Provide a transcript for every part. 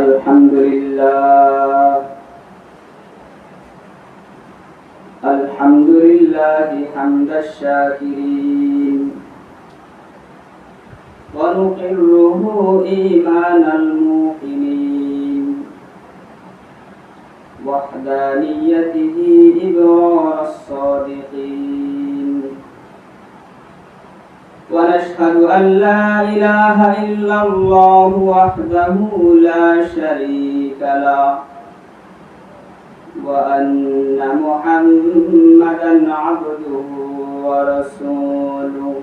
الحمد لله الحمد لله حمد الشاكرين ونقره إيمان الموقنين وحدانيته إبرار الصادقين ونشهد أن لا إله إلا الله وحده لا شريك له وأن محمدا عبده ورسوله.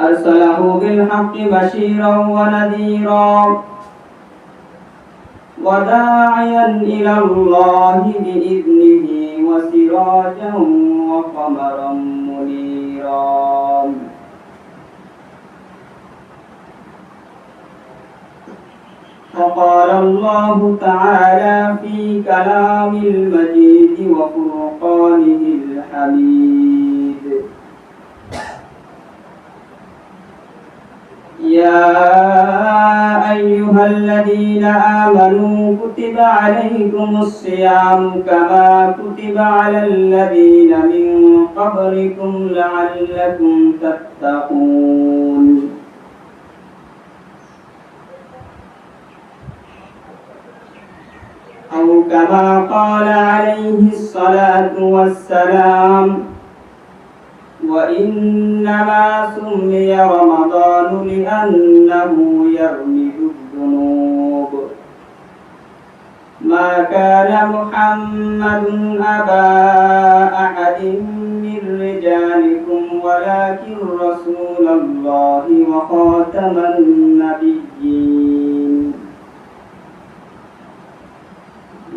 أرسله بالحق بشيرا ونذيرا وداعيا إلى الله بإذنه وسراجا وقمرا. وقال الله تعالى في كلام المجيد وفرقانه الحميد. يا أيها الذين آمنوا كتب عليكم الصيام كما كتب على الذين من قبلكم لعلكم تتقون أو كما قال عليه الصلاة والسلام وإنما سمي رمضان لأنه يرمي الذنوب. ما كان محمد أبا أحد من رجالكم ولكن رسول الله وخاتم النبيين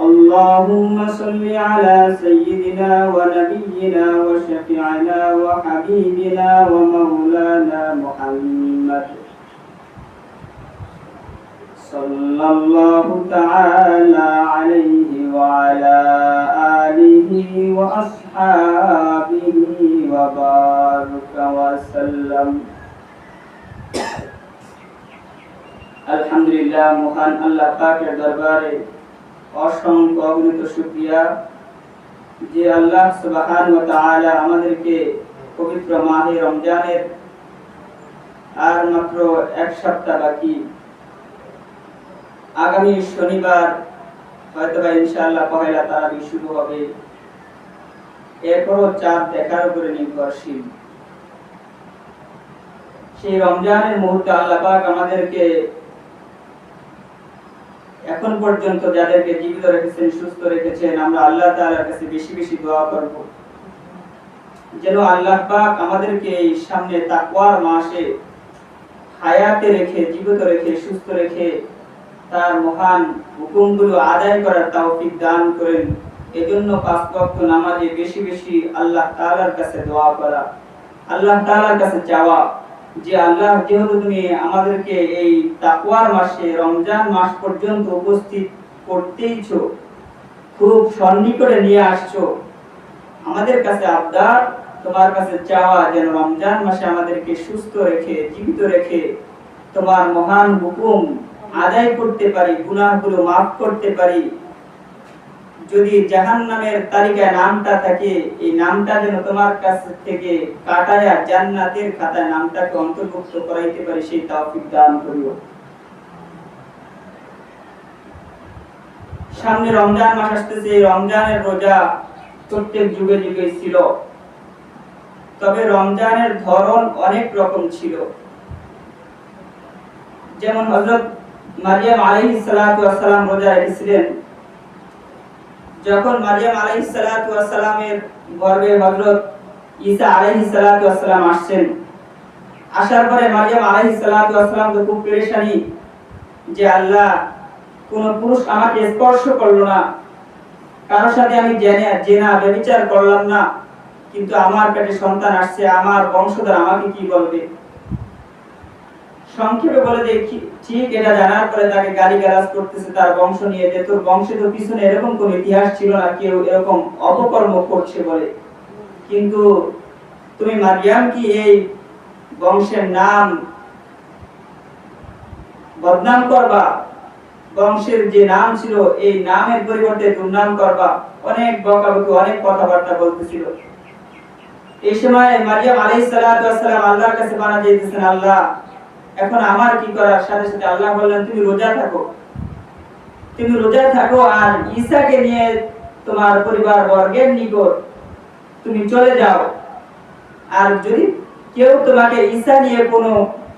اللهم صل على سيدنا ونبينا وشفيعنا وحبيبنا ومولانا محمد صلى الله تعالى عليه وعلى آله وأصحابه وبارك وسلم আলহামদুলিল্লাহ মহান আল্লাহ পাকের দরবারে অসংখ্য অগণিত শুকরিয়া যে আল্লাহ সুবহান আমাদেরকে পবিত্র মাহে রমজানের আর মাত্র এক সপ্তাহ বাকি, আগামী শনিবার হয়তো বা ইনশাআল্লাহ পহেলা তারাবি শুরু হবে। এরপরও চাঁদ দেখার উপরে নির্ভরশীল। সেই রমজানের মুহূর্তে আল্লাহ পাক আমাদেরকে এখন পর্যন্ত যাদেরকে জীবিত রেখেছেন, সুস্থ রেখেছেন, আমরা আল্লাহ তাআলার কাছে বেশি বেশি দোয়া করব। যেন আল্লাহ পাক আমাদেরকে এই সামনে তাকওয়ার মাসে হায়াতে রেখে, জীবিত রেখে, সুস্থ রেখে তার মহান হুকুমগুলো আদায় করার তৌফিক দান করেন। এজন্য পাঁচ ওয়াক্ত নামাজে বেশি বেশি আল্লাহ তাআলার কাছে দোয়া করা, আল্লাহ তাআলার কাছে চাওয়া যে আল্লাহ যেহেতু তুমি আমাদেরকে এই তাকওয়ার মাসে, রমজান মাস পর্যন্ত উপস্থিত করতেইছো, খুব সন্নিকটে নিয়ে আসছো, আমাদের কাছে আবদার, তোমার কাছে চাওয়া যেন রমজান মাসে আমাদেরকে সুস্থ রেখে, জীবিত রেখে তোমার মহান হুকুম আদায় করতে পারি, গুনাহগুলো মাফ করতে পারি। যদি জাহান নামের তালিকায় নামটা থাকে, এই নামটা যেন তোমার কাছ থেকে কাটায়া জান্নাতের খাতায় নামটাকে অন্তর্ভুক্ত করাইতে পারি, সেই তৌফিক দান করিও। সামনে রমজান মাস আসতেছে, এই রমজানের রোজা প্রত্যেক যুগে যুগে ছিল। তবে রমজানের ধরন অনেক রকম ছিল। যেমন হযরত মারিয়াম সালাম রোজা রেখেছিলেন যখন মারিয়াম আলাইহিস সালাতু ওয়াস সালামের গর্ভে হযরত ঈসা আলাইহিস সালাম আসছেন, আসার পরে মারিয়াম আলাইহিস সালাম তো খুব পেরেশানি যে আল্লাহ কোন পুরুষ আমাকে স্পর্শ করল না। কারোর সাথে আমি জেনে, জেনা ব্যভিচার করলাম না, কিন্তু আমার পেটে সন্তান আসছে, আমার বংশধর আমাকে কি বলবে? সংক্ষেপে বলে যে, ঠিক এটা জানার পরে তাকে গালি গালাজ করতেছে তার বংশ নিয়ে যে তোর বংশে তো পিছনে এরকম কোন ইতিহাস ছিল না, কেউ এরকম অপকর্ম করছে বলে। কিন্তু তুমি মারিয়াম কি এই বংশের নাম বদনাম করবা? বংশের যে নাম ছিল, এই নামের পরিবর্তে দুর্নাম করবা? অনেক বকাবকি, অনেক কথাবার্তা বলতেছিল। এই সময় মারিয়াম আলাইহিস সালাম আল্লাহর কাছে বানা যাইতেছেন আল্লাহ এখন আমার কি করার? সাথে সাথে আল্লাহ বললেন, তুমি রোজা থাকো। তুমি রোজা থাকো আর ঈসাকে নিয়ে তোমার পরিবার বর্গের নিকট তুমি চলে যাও। আর যদি কেউ তোমাকে ঈসা নিয়ে কোনো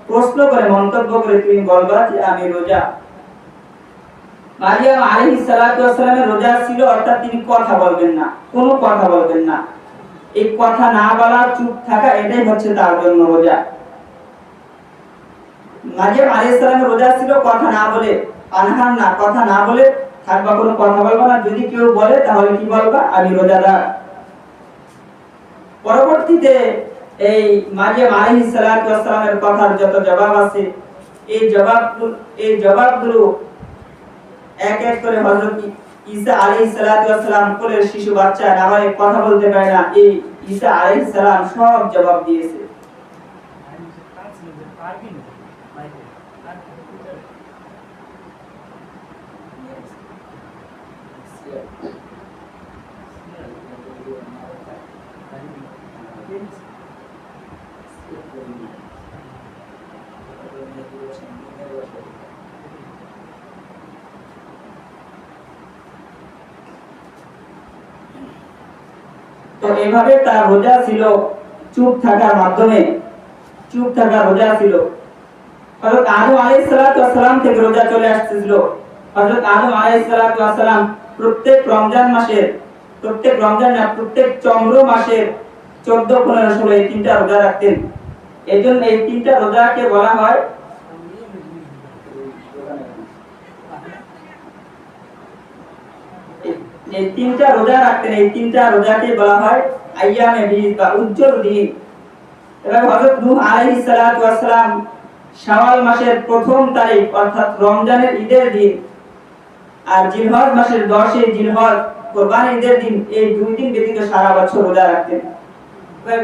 প্রশ্ন করে, মন্তব্য করে, তুমি বলবা যে আমি রোজা। মারিয়াম আলাইহিস সালাতু ওয়াস সালামের রোজা ছিল, অর্থাৎ তিনি কথা বলবেন না, কোনো কথা বলবেন না। এই কথা না বলা, চুপ থাকা, এটাই হচ্ছে তার জন্য রোজা। মারিয়াম সালামের রোজা ছিল, কথা না বলে পানাহার না, কথা না বলে থাকবা, কোনো কথা বলবা না। যদি কেউ বলে, তাহলে কি বলবা? আমি রোজাদার। পরবর্তীতে এই মারিয়াম আলাইহিস সালামের কথার যত জবাব আছে, এই জবাবগুলো এই জবাবগুলো এক এক করে হযরত ঈসা আলাইহিস সালাতু ওয়াস সালাম কোলের শিশু বাচ্চা নামায় কথা বলতে পারে না, এই ঈসা আলাইহিস সালাম সব জবাব দিয়েছে। তো এভাবে তার রোজা ছিল চুপ থাকার মাধ্যমে চুপ থাকার রোজা ছিল। হযরত আদম আলাইহিস সালাতু ওয়াস সালাম থেকে রোজা চলে আসছিল হযরত আদম আলাইহিস সালাতু ওয়াস সালাম প্রত্যেক রমজান মাসের, প্রত্যেক রমজান না, প্রত্যেক চন্দ্র মাসের 14 15 16 এই তিনটা রোজা রাখতেন। এজন্য এই তিনটা রোজাকে বলা হয় এই- তিনটা রোজা রাখতেন, এই তিনটা রোজাকে বলা হয় আইয়ামে বীজ বা উজ্জ্বল দিন এবার হযরত নূহ আলাইহিস সালাতু ওয়াস সালাম শাওয়াল মাসের প্রথম তারিখ, অর্থাৎ রমজানের ঈদের দিন। আর জিলহজ মাসের 10 জিলহজ, কোরবানির ঈদের দিন, এই দুই দিন ব্যতীত সারা বছর রোজা রাখতেন।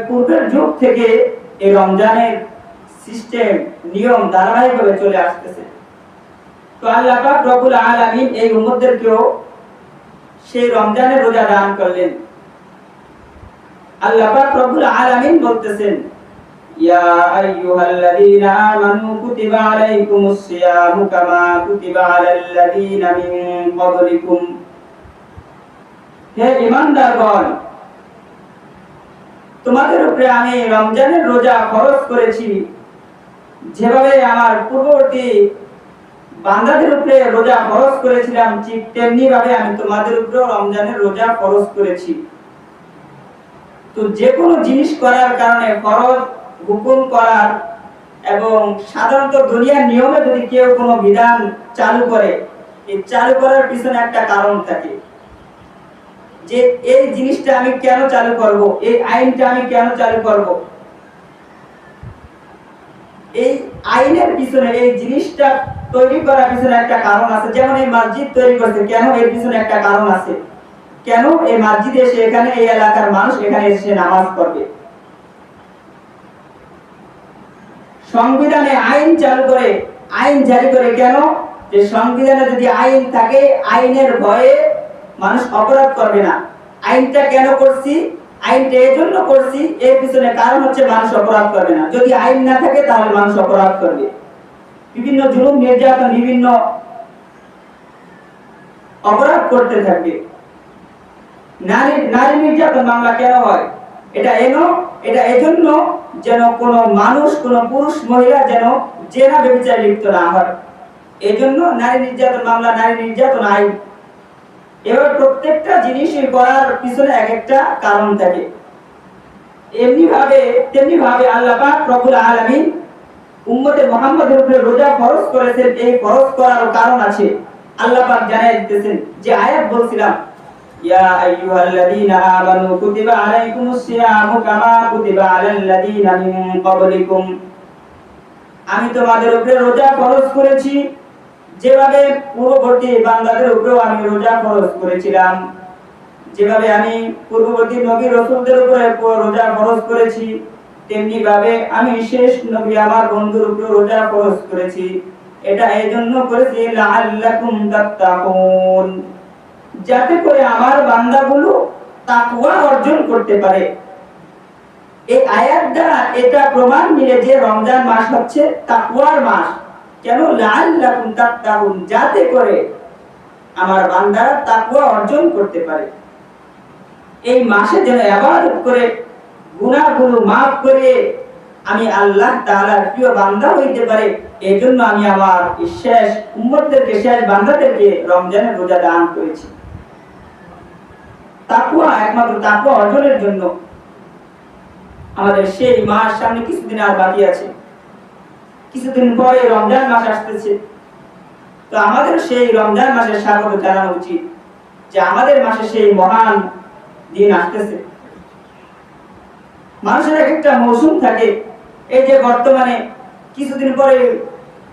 পূর্বের যুগ থেকে এই রমজানের সিস্টেম নিয়ম ধারাবাহিকভাবে চলে আসতেছে। তো আল্লাহ পাক রব্বুল আলামিন এই উম্মতদেরকেও সেই রমজানের রোজা দান করলেন। আল্লাহ পাক রব্বুল আলামিন বলতেছেন ইয়া আইয়ুহাল্লাযীনা আমানু কুতিবা আলাইকুমুস সিয়ামু কামা কুতিবা আলাল্লাযীনা মিন ক্বাবলিকুম হে ঈমানদারগণ তোমাদের উপরে আমি রমজানের রোজা খরচ করেছি। যেভাবে আমার পূর্ববর্তী বান্দাদের উপরে রোজা ফরজ করেছিলাম, ঠিক তেমনি ভাবে আমি তোমাদের উপরেও রমজানের রোজা ফরজ করেছি। তো যে কোনো জিনিস করার কারণে ফরজ হুকুম করার এবং সাধারণত দুনিয়ার নিয়মে যদি কেউ কোনো বিধান চালু করে, এই চালু করার পিছনে একটা কারণ থাকে যে এই জিনিসটা আমি কেন চালু করব, এই আইনটা আমি কেন চালু করব। এই আইনের পিছনে, এই জিনিসটা তৈরি করার পিছনে একটা কারণ আছে। যেমন এই মসজিদ তৈরি করছে, কেন এর পিছনে একটা কারণ আছে? কেন এই মসজিদে এসে এখানে এই এলাকার মানুষ এখানে এসে নামাজ পড়বে? সংবিধানে আইন চালু করে, আইন জারি করে কেন? যে সংবিধানে যদি আইন থাকে, আইনের ভয়ে মানুষ অপরাধ করবে না। আইনটা কেন করছি? আইনটা এই জন্য করছি, এর পিছনে কারণ হচ্ছে মানুষ অপরাধ করবে না। যদি আইন না থাকে, তাহলে মানুষ অপরাধ করবে। বিভিন্ন জুলুম, নির্যাতন, বিভিন্ন অপরাধ করতে থাকবে নারী নারী নির্যাতন মামলা কেন হয়? এটা এনো এটা এজন্য যেন কোন মানুষ, কোন পুরুষ, মহিলা যেন জেনা ব্যবচারে লিপ্ত না হয়। এজন্য নারী নির্যাতন মামলা, নারী নির্যাতন আইন। এবার প্রত্যেকটা জিনিসই করার পিছনে এক একটা কারণ থাকে। এমনি ভাবে তেমনি ভাবে আল্লাহ পাক রব্বুল আলামিন উম্মতে মুহাম্মাদের উপরে রোজা ফরজ করেছেন। এই ফরজ করার কারণ আছে। আল্লাহ পাক জানাই দিতেছেন যে আয়াত বলছিলাম يا أيها الذين آمنوا كتب عليكم الصيام كما كتب على الذين من قبلكم আমি তোমাদের উপরে রোজা ফরজ করেছি যেভাবে পূর্ববর্তী বান্দাদের উপরেও আমি রোজা ফরজ করেছিলাম যেভাবে আমি পূর্ববর্তী নবী রসুলদের উপরে রোজা ফরজ করেছি তেমনি ভাবে আমি শেষ নবী আমার বন্ধুর উপরে রোজা ফরজ করেছি এটা এই জন্য করেছি লাআল্লাকুম তাত্তাকুন যাতে করে আমার বান্দাগুলো তাকওয়া অর্জন করতে পারে। এই আয়াত দ্বারা এটা প্রমাণ মিলে যে রমজান মাস হচ্ছে তাকওয়ার মাস। কেন? লাআল্লাকুম তাত্তাকুন যাতে করে আমার বান্দারা তাকওয়া অর্জন করতে পারে। এই মাসে যেন ইবাদত করে, গুনাহগুলো মাফ করে আমি আল্লাহ তাআলার প্রিয় বান্দা হইতে পারে এই জন্য আমি আমার শেষ উম্মতদেরকে, শেষ বান্দাদেরকে রমজানের রোজা দান করেছি। তাকওয়া একমাত্র তাকওয়া অর্জনের জন্য। আমাদের সেই মাস সামনে কিছুদিন আর বাকি আছে। কিছুদিন পরে রমজান মাস আসতেছে। তো আমাদের সেই রমজান মাসের স্বাগত উচিত যে আমাদের মাসে সেই মহান দিন আসতেছে। মানুষের এক একটা মৌসুম থাকে, এই যে বর্তমানে কিছুদিন পরে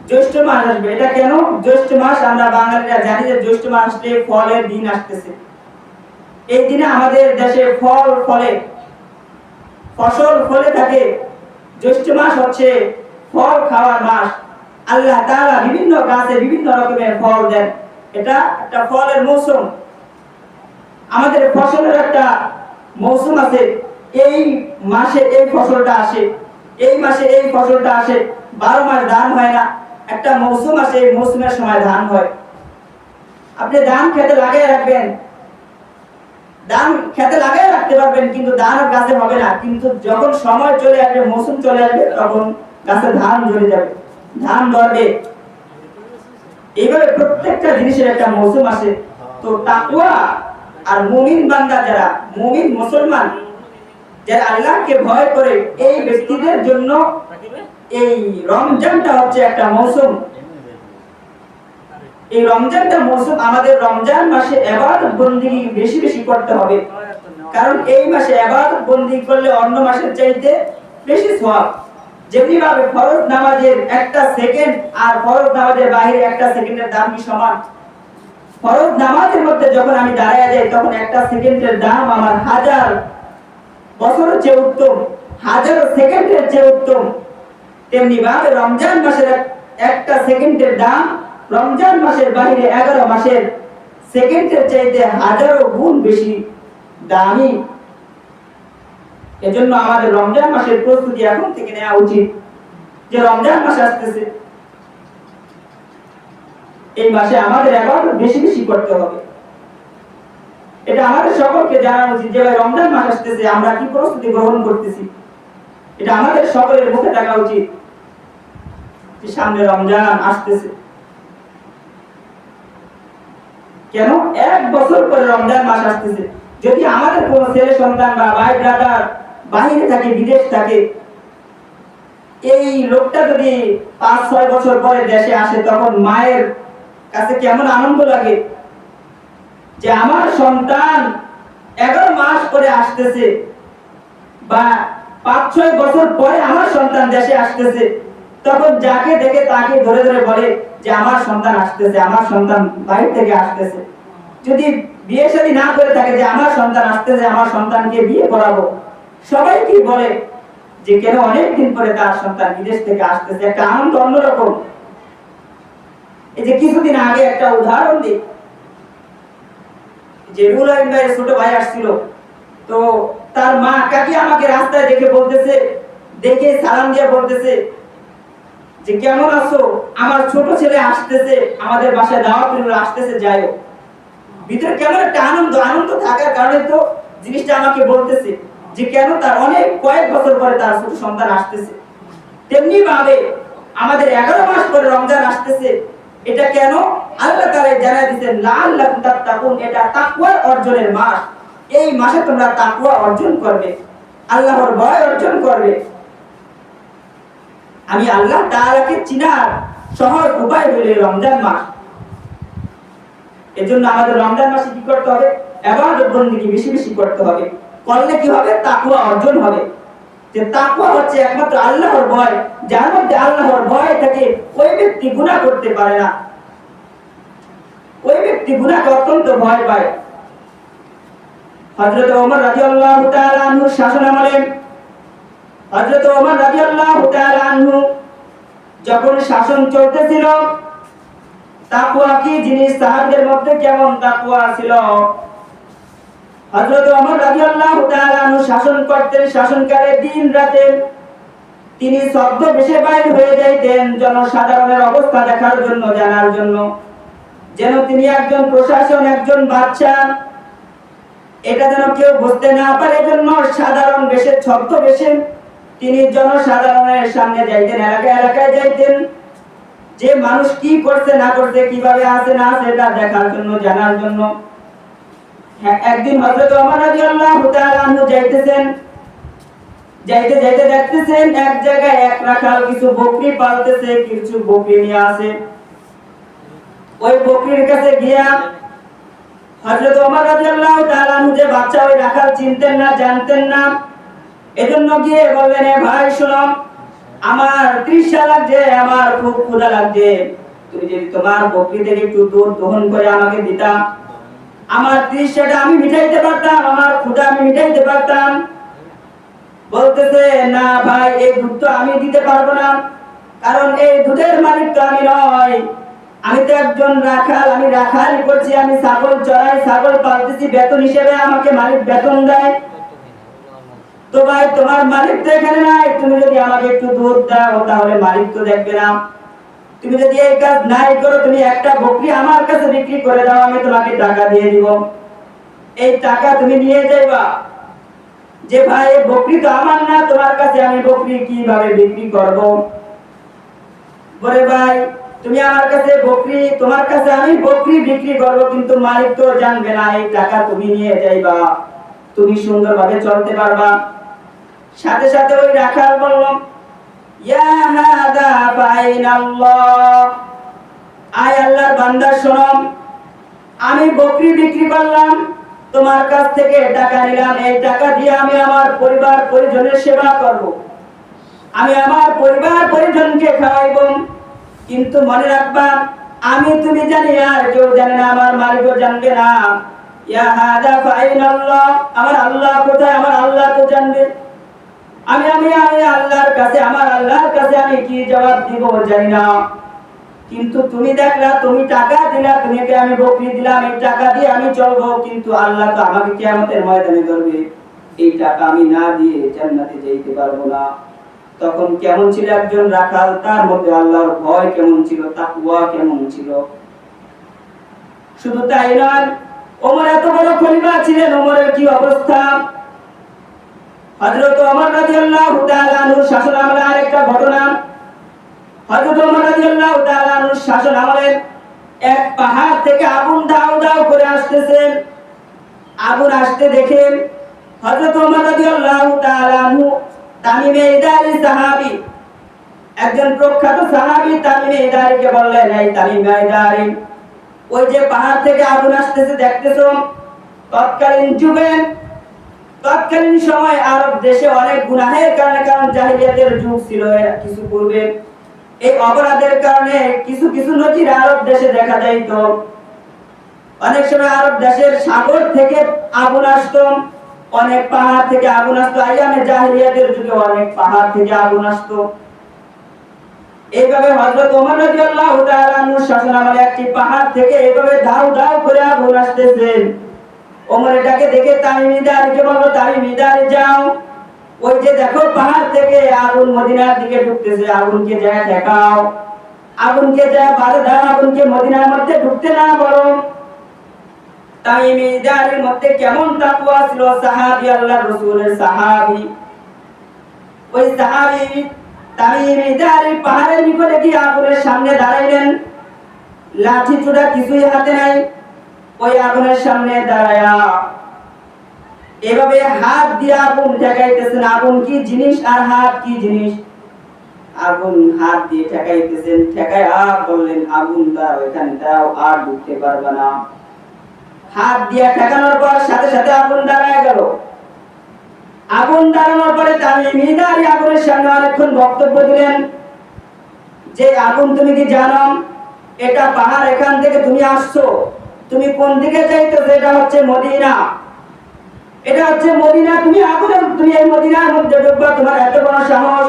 জ্যৈষ্ঠ মাস আসবে। এটা কেন? জ্যৈষ্ঠ মাস আমরা বাঙালিরা জানি যে জ্যৈষ্ঠ মাসে ফলের দিন আসতেছে। এই দিনে আমাদের দেশে ফল ফলে, ফসল ফলে থাকে। জ্যৈষ্ঠ মাস হচ্ছে ফল খাওয়ার মাস। আল্লাহ তাআলা বিভিন্ন গাছে বিভিন্ন রকমের ফল দেন। এটা একটা ফলের মৌসুম। আমাদের ফসলের একটা মৌসুম আছে। এই মাসে এই ফসলটা আসে। এই মাসে এই ফসলটা আসে। বারো মাস ধান হয় না। একটা মৌসুম আসে এই মৌসুমের সময় ধান হয়। আপনি ধান খেতে লাগিয়ে রাখবেন। ধান খেতে লাগিয়ে রাখতে পারবেন, কিন্তু ধান আর গাছে হবে না। কিন্তু যখন সময় চলে আসবে, মৌসুম চলে আসবে, তখন গাছে ধান ঝরে যাবে। ধান ধরবে। এইভাবে প্রত্যেকটা জিনিসের একটা মৌসুম আসে। তো তাকুয়া আর মুমিন বান্দা যারা, মুমিন মুসলমান, যারা আল্লাহকে ভয় করে, এই ব্যক্তিদের জন্য এই রমজানটা হচ্ছে একটা মৌসুম। এই রমজানটা মৌসুম আমাদের রমজান মাসে এবাদত বন্দিগি বেশি বেশি করতে হবে। কারণ এই মাসে এবাদত বন্দি করলে অন্য মাসের চাইতে বেশি সওয়াব যেমনি ফরজ নামাজের একটা সেকেন্ড আর ফরজ নামাজের বাইরে একটা সেকেন্ডের দাম কি সমান? ফরজ নামাজের মধ্যে যখন আমি দাঁড়ায় যাই, তখন একটা সেকেন্ডের দাম আমার হাজার বছরের চেয়ে উত্তম, হাজার সেকেন্ডের চেয়ে উত্তম। তেমনি ভাবে রমজান মাসের একটা সেকেন্ডের দাম রমজান মাসের বাইরে এগারো মাসের সেকেন্ডের চাইতে হাজারো গুণ বেশি দামি। এজন্য আমাদের রমজান মাসের প্রস্তুতি এখন থেকে নেওয়া উচিত যে রমজান মাস আসতেছে। এই মাসে আমাদের আবার বেশি বেশি করতে হবে। এটা আমাদের সকলকে জানা উচিত যে রমজান মাস আসতেছে, আমরা কি প্রস্তুতি গ্রহণ করতেছি? এটা আমাদের সকলের মুখে থাকা উচিত সামনে রমজান আসতেছে। কেন? এক বছর পরে রমজান মাস আসতেছে। যদি আমাদের কোন ছেলে, সন্তান বা ভাই ব্রাদার বাহিরে থাকে, বিদেশ থাকে, এই লোকটা যদি পাঁচ, ছয় বছর পরে দেশে আসে, তখন মায়ের কাছে কেমন আনন্দ লাগে? যে আমার সন্তান এগারো মাস পরে আসতেছে বা পাঁচ, ছয় বছর পরে আমার সন্তান দেশে আসতেছে। তখন যাকে দেখে তাকে ধরে ধরে বলে যে আমার সন্তান আসতেছে, আমার সন্তান বাইরে থেকে আসতেছে। যদি বিয়ে শাদী না করে থাকে যে আমার সন্তান আসতেছে, আমার সন্তানকে বিয়ে করাবো? সবাই কি বলে যে কেন অনেক দিন পরে তার সন্তান বিদেশ থেকে আসতেছে? একটা আনন্দ অন্যরকম। এই যে কিছুদিন আগে একটা উদাহরণ দিই। যে রুল আইন ভাইয়ের ছোট ভাই আসছিল। তো তার মা কাকি আমাকে রাস্তায় দেখে বলতেছে, দেখে সালাম দিয়ে বলতেছে যে কেমন আছো? আমার ছোট ছেলে আসতেছে, আমাদের বাসায় দাওয়াত আসতেছে যাইও ভিতরে কেমন একটা আনন্দ? আনন্দ থাকার কারণে তো জিনিসটা আমাকে বলতেছে যে কেন তার অনেক কয়েক বছর পরে তার ছোট সন্তান আসতেছে। তেমনি ভাবে আমাদের এগারো মাস পরে রমজান আসতেছে। এটা কেন? আল্লাহ তাআলা জানাই লাল লাআল্লাকুম তাকুন এটা তাকওয়া অর্জনের মাস। এই মাসে তোমরা তাকওয়া অর্জন করবে। আল্লাহর ভয় অর্জন করবে। আমি আল্লাহ তাআলাকে চিনার সহজ উপায় এই রমজান মাস। এজন্য আমাদের রমজান মাসে কি করতে হবে? এবাদত বন্দিকে বেশি বেশি করতে হবে। করলে কি হবে? তাকওয়া অর্জন হবে। যে তাকওয়া হচ্ছে একমাত্র আল্লাহর ভয়। যার মধ্যে আল্লাহর ভয় থাকে, ওই ব্যক্তি গুনাহ করতে পারে না। ওই ব্যক্তি গুনাহকে অত্যন্ত ভয় পায়। হযরত ওমর রাদিয়াল্লাহু তাআলা শাসন আমলে হযরত ওমর রাদিয়াল্লাহু তাআলা আনহু যখন শাসন চলতেছিল, তাকওয়া কি জিনিস সাহাবীদের মধ্যে কেমন তাকওয়া ছিল? হযরত ওমর রাদিয়াল্লাহু তাআলা আনহু শাসন করতেন, শাসনকালে দিন রাতে তিনি শব্দ বেশে বাইর হয়ে যাইতেন জনসাধারণের অবস্থা দেখার জন্য, জানার জন্য। যেন তিনি একজন প্রশাসন, একজন বাচ্চা এটা যেন কেউ বুঝতে না পারে জন্য সাধারণ বেশে ছদ্ম বেশে তিনি জনসাধারণের সামনে যাইতেন, এলাকায় এলাকায় যাইতেন। যে মানুষ কি করছে, না করছে, কীভাবে আছে, না আছে, এটা দেখার জন্য, জানার জন্য। একদিন হযরত ওমর রাদিয়াল্লাহু তাআলা আনহু যাইতেছেন। যাইতে যাইতে দেখতেছেন এক জায়গায় এক রাখাল কিছু বকরি পালতেছে, কিছু বকরি নিয়ে আসে ওই বকরির কাছে গিয়া হযরত ওমর রাদিয়াল্লাহু তাআলা আনহু যে বাচ্চা ওই রাখাল চিনতেন না, জানতেন না এজন্য গিয়ে বললেন ভাই, শোনো, আমার তৃষা লাগছে, আমার খুব ক্ষুধা লাগছে। তুমি যদি তোমার বকরি থেকে একটু দুধ দহন করে আমাকে দিতা, আমার তৃষাটা আমি মিটাইতে পারতাম, আমার ক্ষুধা আমি মিটাইতে পারতাম। বলতেছে, না ভাই, এই দুধ তো আমি দিতে পারব না, কারণ এই দুধের মালিক তো আমি নয় আমি তো একজন রাখাল, আমি রাখাল করছি, আমি ছাগল চড়াই, ছাগল পালতেছি, বেতন হিসেবে আমাকে মালিক বেতন দেয়। তো ভাই, তোমার মালিক তো এখানে নাই। তুমি যদি আমাকে একটু দুধ দাও, তাহলে মালিক তো দেখবে না। তুমি যদি এই কাজ নাই করো, তুমি একটা বকরি আমার কাছে বিক্রি করে দাও, আমি তোমাকে টাকা দিয়ে দিব। এই টাকা তুমি নিয়ে যাইবা। যে ভাই বকরি তো আমার না, তোমার কাছে আমি বকরি কীভাবে বিক্রি করব? বলে, ভাই, তুমি আমার কাছে বকরি, তোমার কাছে আমি বকরি বিক্রি করব, কিন্তু মালিক তো জানবে না, এই টাকা তুমি নিয়ে যাইবা। তুমি সুন্দরভাবে চলতে পারবা। সাথে সাথে ওই রাখাল বলল হাদা বাইনাল্লাহ। আয় আল্লাহর বান্দা শোনো আমি বকরি বিক্রি করলাম, তোমার কাছ থেকে টাকা নিলাম, এই টাকা দিয়ে আমি আমার পরিবার পরিজনের সেবা করব। আমি আমার পরিবার পরিজনকে খাওয়াইব। কিন্তু মনে রাখবা, আমি তুমি জানি আর কেউ জানে না, আমার মালিকও জানবে না। ইয়া হাদা ফাইনাল্লাহ আমার আল্লাহ কোথায়? আমার আল্লাহ তো জানবে। আমি আমি আমি আল্লাহর কাছে, আমার আল্লাহর কাছে আমি কি জবাব দিব জানি না। কিন্তু তুমি দেখলা, তুমি টাকা দিলা, তোমাকে আমি বকরি দিলাম, এই টাকা দিয়ে আমি চলবো, কিন্তু আল্লাহ তো আমাকে কিয়ামতের ময়দানে ধরবে। এই টাকা আমি না দিয়ে জান্নাতে যেতে পারব না। তখন কেমন ছিল একজন রাখাল, তার মধ্যে আল্লাহর ভয় কেমন ছিল, তাকওয়া কেমন ছিল? শুধু তাই নয়, ওমর এত বড় খলিফা ছিলেন, ওমরের কি অবস্থা? হযরত ওমর রাদিয়াল্লাহু তাআলা আনহু শাসন আমলে আরেকটা ঘটনা। হযরত ওমর রাদিয়াল্লাহু তাআলা আনহু শাসন আমলে এক পাহাড় থেকে আগুন দাউ দাউ করে আসতেছে আগুন আসতে দেখে হযরত ওমর রাদিয়াল্লাহু তাআলা আনহু তামিমে ইদারি সাহাবী। একজন প্রখ্যাত সাহাবী তামিমে ইদারিকে বললেন, এই তামিমে ইদারি, ওই যে পাহাড় থেকে আগুন আসতেছে দেখতেছো? তৎকালীন যুগে তৎকালীন সময় আরব দেশে অনেক গুনাহের কারণে কারণ জাহিলিয়াতের যুগ ছিল কিছু পূর্বে। এই অপরাধের কারণে কিছু কিছু নজির আরব দেশে দেখা যাইত। অনেক সময় আরব দেশের সাগর থেকে আগুন অনেক পাহাড় থেকে আগুন আসতো। আইয়ামে জাহিলিয়াতের যুগে অনেক পাহাড় থেকে আগুন আসতো। এইভাবে হযরত ওমর রাদিয়াল্লাহু তাআলা আনহু শাসনামলে একটি পাহাড় থেকে এইভাবে ধাউ ধাউ করে আগুন আসতেছে। ওমর এটাকে দেখে তামিমিদারকে বলল তামিমিদার যাও। ওই যে দেখো পাহাড় থেকে আগুন মদিনার দিকে ঢুকতেছে। আগুনকে যায় দেখাও। আগুনকে যায় বাধা দাও, আগুনকে মদিনার মধ্যে ঢুকতে না বলো। তামিমিদারের মধ্যে কেমন তাকওয়া ছিল সাহাবী, আল্লাহর রাসূলের সাহাবী। ওই সাহাবী তামিমিদারি পাহাড়ের নিকটে গিয়ে আগুনের সামনে দাঁড়াইলেন। লাঠি চূড়া কিছুই হাতে নাই। ওই আগুনের সামনে দাঁড়ায়া। এভাবে হাত দিয়ে আগুন ঠেকাইতেছেন। আগুন কি জিনিস আর হাত কি জিনিস? আগুন হাত দিয়ে ঠেকাইতেছেন। আর বললেন, আগুন দাও, এখানে দাও, আর ঢুকতে পারবে না। হাত দিয়ে ঠেকানোর পর সাথে সাথে আগুন দাঁড়ায় গেল। আগুন দাঁড়ানোর পরে তামিম দাঁড়ি আগুনের সামনে অনেকক্ষণ বক্তব্য দিলেন, যে আগুন তুমি কি জানো? এটা পাহাড় এখান থেকে তুমি আসছো। তুমি কোন দিকে যাইতেছো এটা হচ্ছে মদিনা। এটা হচ্ছে মদিনা। তুমি আগুনের তুমি এই মদিনার মধ্যে ঢুকবা তোমার এত বড় সাহস।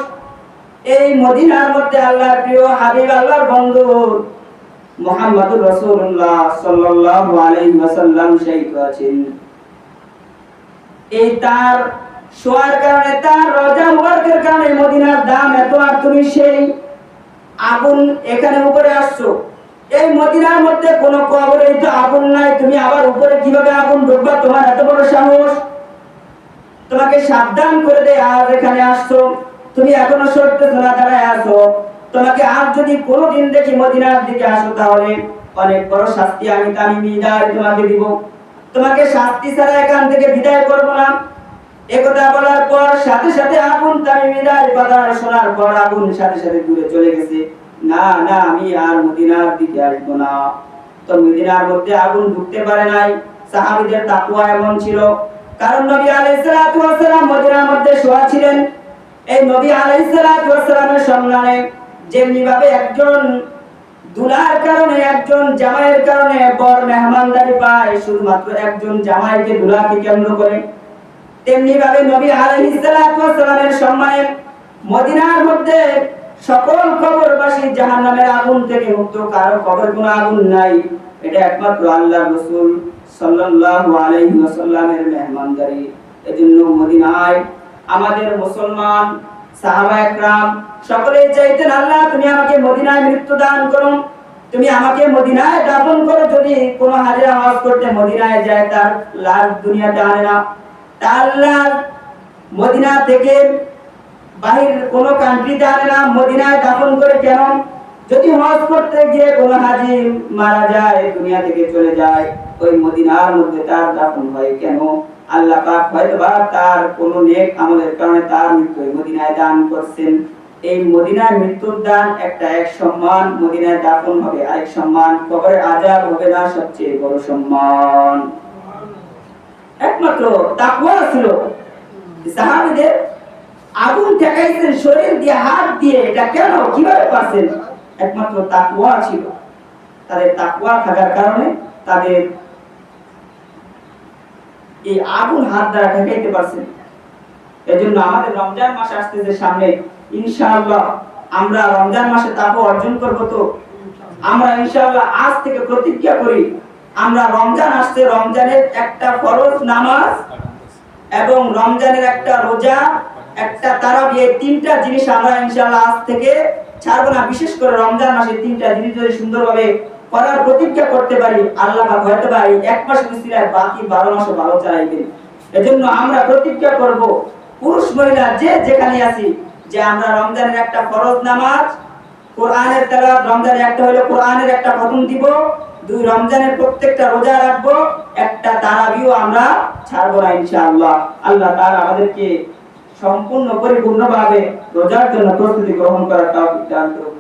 এই মদিনার মধ্যে আল্লাহর প্রিয় হাবিব, আল্লাহর বন্ধু মুহাম্মদুর রাসূলুল্লাহ সাল্লাল্লাহু আলাইহি ওয়াসাল্লাম শহীদ আছেন এই তার শোয়ার কারণে, তার রজা মুবারকের কারণে মদিনার দাম এত আর তুমি সেই আগুন এখানে উপরে আসছো। এই মদিনার মধ্যে কোন কবরে তো আগুন নাই, তুমি আবার উপরে কীভাবে আগুন ঢুকবা? তোমার এত বড় সাহস। তোমাকে সাবধান করে দেয় আজ এখানে আসছো। তুমি এখনও সত্য সোনা দাঁড়ায় আসো তোমাকে আর যদি কোনোদিন দেখি মদিনার দিকে আসো, তাহলে অনেক বড় শাস্তি আমি তামি বিদায় তোমাকে দিব। তোমাকে শাস্তি ছাড়া এখান থেকে বিদায় করব না। একথা বলার পর সাথে সাথে আগুন তামি বিদায় কথা শোনার পর আগুন সাথে সাথে দূরে চলে গেছে। না না, আমি আর মদিনার দিকে আসব না। তো মদিনার মধ্যে আগুন ঢুকতে পারে নাই, সাহাবীদের তাকওয়া এমন ছিল। কারণ নবী আলাইহিস সালাতু ওয়াস সালাম মদিনার মধ্যে শোয়া ছিলেন। এই নবী আলাইহিস সালাতু ওয়াস সালামের সম্মানে যেমনি ভাবে একজন দুলার কারণে, একজন জামাইয়ের কারণে বর মেহমানদারি পায়, শুধুমাত্র একজন জামাইকে দুলাকে কেন্দ্র করে তেমনি ভাবে নবী আলাইহিস সালাতু ওয়াস সালামের সম্মানে মদিনার মধ্যে সকল কবরবাসী জাহান্নামের আগুন থেকে মুক্ত, কারও কবর কোনো আগুন নাই। এটা একমাত্র আল্লাহ রাসূল সাল্লাল্লাহু আলাইহি ওয়াসাল্লামের মেহমানদারি। এজন্য মদিনায় আমাদের মুসলমান, সাহাবা একরাম, সকলে চাইতেন, আল্লাহ, তুমি আমাকে মদিনায় মৃত্যু দান করো। তুমি আমাকে মদিনায় দাফন করো। যদি কোনো হাজিরা হজ করতে মদিনায় যায়, তার লাশ দুনিয়াতে আনে না। তা আল্লাহ মদিনা থেকে বাহির কোন কান্ট্রিতে আনে না, মদিনায় দাফন করে কেন? যদি হজ করতে গিয়ে কোন হাজি মারা যায়, দুনিয়া থেকে চলে যায়, ওই মদিনার মধ্যে তার দাফন হয় কেন? আল্লাহ পাক হয়তো বা তার কোন নেক আমলের কারণে তার মৃত্যু মদিনায় দান করছেন। এই মদিনার মৃত্যুর দান একটা এক সম্মান, মদিনায় দাফন হবে আরেক সম্মান, কবরের আজাব হবে না সবচেয়ে বড় সম্মান। একমাত্র তাকওয়া ছিল। সাহাবীদের আগুন ঠেকাইছেন, শরীর দিয়ে, হাত দিয়ে, এটা কেন? কীভাবে পারছেন? একমাত্র তাকওয়া ছিল। তাদের তাকওয়া থাকার কারণে তাদের এই আগুন হাত দ্বারা ঠেকাইতে পারছেন। এজন্য আমাদের রমজান মাস আসতেছে সামনে। ইনশাআল্লাহ, আমরা রমজান মাসে তাকওয়া অর্জন করব তো। আমরা ইনশাআল্লাহ আজ থেকে প্রতিজ্ঞা করি, আমরা রমজান আসছে, রমজানের একটা ফরজ নামাজ এবং রমজানের একটা রোজা একটা তারাবি এই তিনটা জিনিস আমরা ইনশাআল্লাহ আজ থেকে ছাড়বো না। বিশেষ করে রমজান মাসে তিনটা জিনিস যদি সুন্দরভাবে করার প্রতিজ্ঞা করতে পারি, আল্লাহ পাক হয়তো বা এক মাস মিস্ত্রির বাকি বারো মাসও ভালো চালাইবেন এজন্য আমরা প্রতিজ্ঞা করব, পুরুষ মহিলা যে যেখানে আছি, যে আমরা রমজানের একটা ফরজ নামাজ, কোরআনের তেলাওয়াত, রমজানের একটা হলো কোরআনের একটা খতম দিব, দুই রমজানের প্রত্যেকটা রোজা রাখব, একটা তারাবিও আমরা ছাড়বো না ইনশাআল্লাহ। আল্লাহ তাআলা আমাদেরকে সম্পূর্ণ পরিপূর্ণভাবে রোজার জন্য প্রস্তুতি গ্রহণ তৌফিক দান করুন।